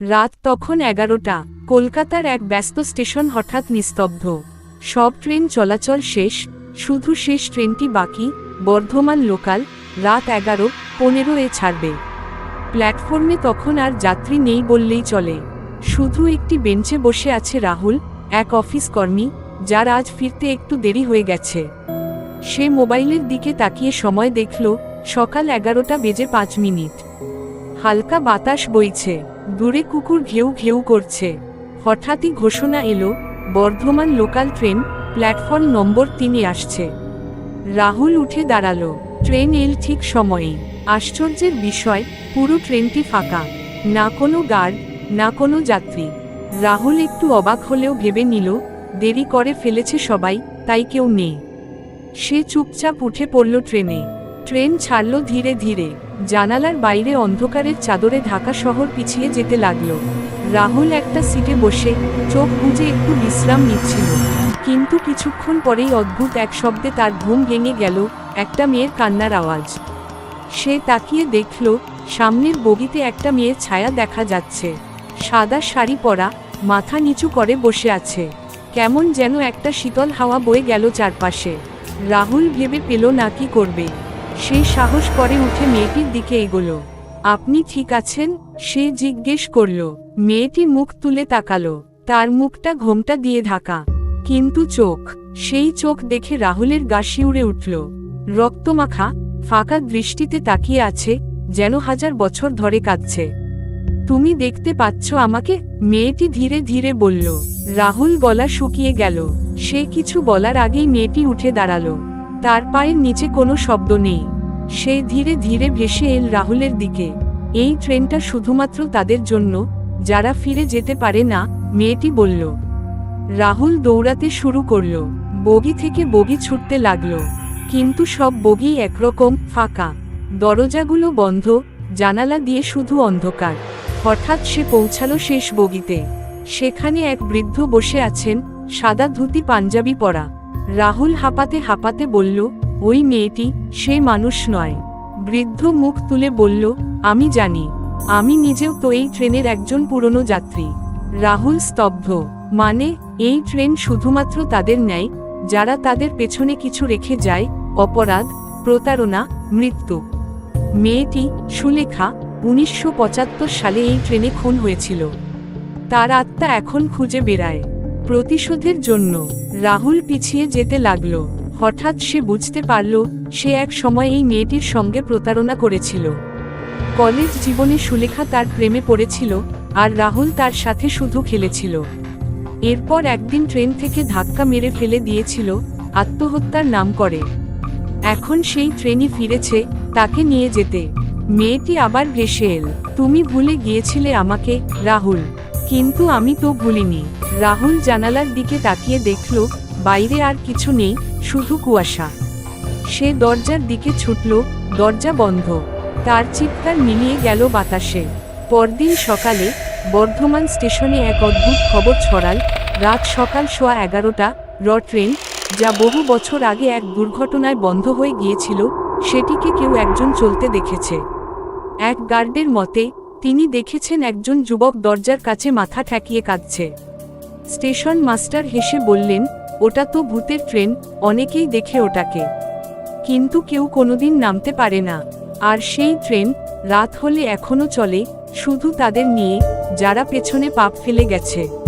রাত তখন এগারোটা। কলকাতার এক ব্যস্ত স্টেশন হঠাৎ নিস্তব্ধ। সব ট্রেন চলাচল শেষ, শুধু শেষ ট্রেনটি বাকি, বর্ধমান লোকাল, রাত এগারো পনেরো এ ছাড়বে। প্ল্যাটফর্মে তখন আর যাত্রী নেই বললেই চলে। শুধু একটি বেঞ্চে বসে আছে রাহুল, এক অফিস কর্মী, যার আজ ফিরতে একটু দেরি হয়ে গেছে। সে মোবাইলের দিকে তাকিয়ে সময় দেখল, সকাল এগারোটা বেজে পাঁচ মিনিট। হালকা বাতাস বইছে। দূরে কুকুর ঘেউ ঘেউ করছে। হঠাৎই ঘোষণা এলো, Bardhaman local train platform number তিনে আসছে। রাহুল উঠে দাঁড়াল, ট্রেন এল ঠিক সময়ে আশ্চর্যের বিষয়, পুরো ট্রেনটি ফাঁকা। না কোনো গার্ড, না কোনো যাত্রী। রাহুল একটু অবাক হলেও ভেবে নিল, দেরি করে ফেলেছে সবাই, তাই কেউ নেই। সে চুপচাপ উঠে পড়ল ট্রেনে। ট্রেন ছাড়ল ধীরে ধীরে। জানালার বাইরে অন্ধকারের চাদরে ঢাকা শহর পিছিয়ে যেতে লাগল। রাহুল একটা সিটে বসে চোখ বুজে একটু বিশ্রাম নিচ্ছিল। কিন্তু কিছুক্ষণ পরেই অদ্ভুত এক শব্দে তার ঘুম ভেঙে গেল, একটা মেয়ের কান্নার আওয়াজ। সে তাকিয়ে দেখল, সামনের বগিতে একটা মেয়ের ছায়া দেখা যাচ্ছে। সাদা শাড়ি পরা, মাথা নিচু করে বসে আছে। কেমন যেন একটা শীতল হাওয়া বয়ে গেল চারপাশে। রাহুল ভেবে পেল না কি করবে। সে সাহস করে উঠে মেয়েটির দিকে এগোলো। আপনি ঠিক আছেন? সে জিজ্ঞেস করল। মেয়েটি মুখ তুলে তাকালো। তার মুখটা ঘোমটা দিয়ে ঢাকা। কিন্তু চোখ, সেই চোখ দেখে রাহুলের গা শিউরে উঠল। রক্তমাখা, ফাঁকা দৃষ্টিতে তাকিয়ে আছে, যেন হাজার বছর ধরে কাঁদছে। তুমি দেখতে পাচ্ছ আমাকে? মেয়েটি ধীরে ধীরে বলল। রাহুল গলা শুকিয়ে গেল। সে কিছু বলার আগেই মেয়েটি উঠে দাঁড়াল। তার পায়ের নিচে কোনো শব্দ নেই। সে ধীরে ধীরে ভেসে এল রাহুলের দিকে। এই ট্রেনটা শুধুমাত্র তাদের জন্য, যারা ফিরে যেতে পারে না, মেয়েটি বলল। রাহুল দৌড়াতে শুরু করল। বগি থেকে বগি ছুটতে লাগল। কিন্তু সব বগি একরকম, ফাঁকা। দরজাগুলো বন্ধ, জানালা দিয়ে শুধু অন্ধকার। হঠাৎ সে পৌঁছালো শেষ বগিতে। সেখানে এক বৃদ্ধ বসে আছেন, সাদা ধুতি, পাঞ্জাবি পরা। রাহুল হাঁপাতে হাঁপাতে বলল, ওই মেয়েটি, সে মানুষ নয়। বৃদ্ধ মুখ তুলে বলল, আমি জানি, আমি নিজেও তো এই ট্রেনের একজন পুরনো যাত্রী। রাহুল স্তব্ধ মানে এই ট্রেন শুধুমাত্র তাদের নেয় যারা তাদের পেছনে কিছু রেখে যায়, অপরাধ, প্রতারণা, মৃত্যু। মেয়েটি, সুলেখা, উনিশশো পঁচাত্তর সালে এই ট্রেনে খুন হয়েছিল। তার আত্মা এখন খুঁজে বেড়ায়। প্রতিশোধের জন্য রাহুল পিছিয়ে যেতে লাগল। হঠাৎ সে বুঝতে পারল, সে এক সময় এই মেয়েটির সঙ্গে প্রতারণা করেছিল। কলেজ জীবনে সুলেখা তার প্রেমে পড়েছিল আর রাহুল তার সাথে শুধু খেলেছিল। এরপর একদিন ট্রেন থেকে ধাক্কা মেরে ফেলে দিয়েছিল, আত্মহত্যার নাম করে। এখন সেই ট্রেনই ফিরেছে তাকে নিয়ে যেতে। মেয়েটি আবার ভেসে এল, তুমি ভুলে গিয়েছিলে আমাকে, রাহুল। কিন্তু আমি তো ভুলিনি। রাহুল জানালার দিকে তাকিয়ে দেখল, বাইরে আর কিছু নেই, শুধু কুয়াশা। সে দরজার দিকে ছুটল, দরজা বন্ধ। তার চিৎকার মিলিয়ে গেল বাতাসে। পরদিন সকালে বর্ধমান স্টেশনে এক অদ্ভুত খবর ছড়াল, রাত সকাল সোয়া এগারোটা, র ট্রেন, যা বহু বছর আগে এক দুর্ঘটনায় বন্ধ হয়ে গিয়েছিল, সেটিকে কেউ একজন চলতে দেখেছে। এক গার্ডের মতে তিনি দেখেছেন একজন যুবক দরজার কাছে মাথা ঠেকিয়ে কাঁদছে। স্টেশন মাস্টার হেসে বললেন, ওটা তো ভূতের ট্রেন, অনেকেই দেখে ওটাকে। কিন্তু কেউ কোনোদিন নামতে পারে না। আর সেই ট্রেন, রাত হলে এখনও চলে, শুধু তাদের নিয়ে, যারা পেছনে পাপ ফেলে গেছে।